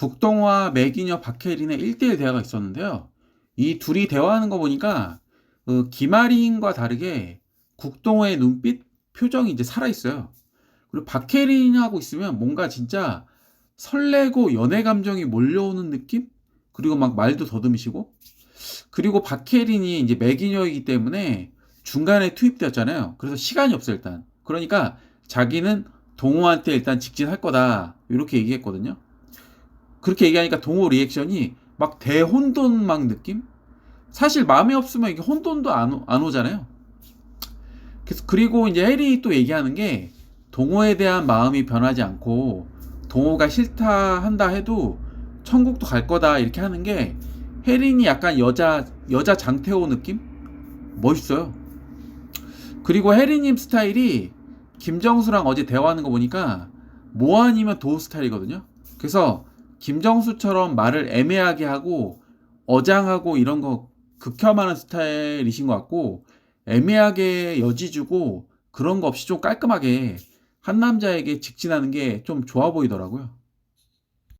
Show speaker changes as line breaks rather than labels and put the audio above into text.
국동화 매기녀 박혜린의 1대1 대화가 있었는데요. 이 둘이 대화하는 거 보니까 어, 김아린과 다르게 국동화의 눈빛, 표정이 이제 살아있어요. 그리고 박혜린하고 있으면 뭔가 진짜 설레고 연애 감정이 몰려오는 느낌? 그리고 막 말도 더듬으시고 그리고 박혜린이 이제 매기녀이기 때문에 중간에 투입되었잖아요. 그래서 시간이 없어요, 일단. 그러니까 자기는 동호한테 일단 직진할 거다. 이렇게 얘기했거든요. 그렇게 얘기하니까 동호 리액션이 막 대혼돈 막 느낌? 사실 마음이 없으면 이게 혼돈도 안, 오- 안 오잖아요. 그래서 그리고 이제 해리 또 얘기하는 게 동호에 대한 마음이 변하지 않고 동호가 싫다 한다 해도 천국도 갈 거다 이렇게 하는 게 혜린이 약간 여자 여자 장태호 느낌? 멋있어요. 그리고 혜리님 스타일이 김정수랑 어제 대화하는 거 보니까 뭐 아니면 도우 스타일이거든요. 그래서 김정수처럼 말을 애매하게 하고 어장하고 이런 거 극혐하는 스타일이신 것 같고 애매하게 여지 주고 그런 거 없이 좀 깔끔하게 한 남자에게 직진하는 게 좀 좋아 보이더라고요.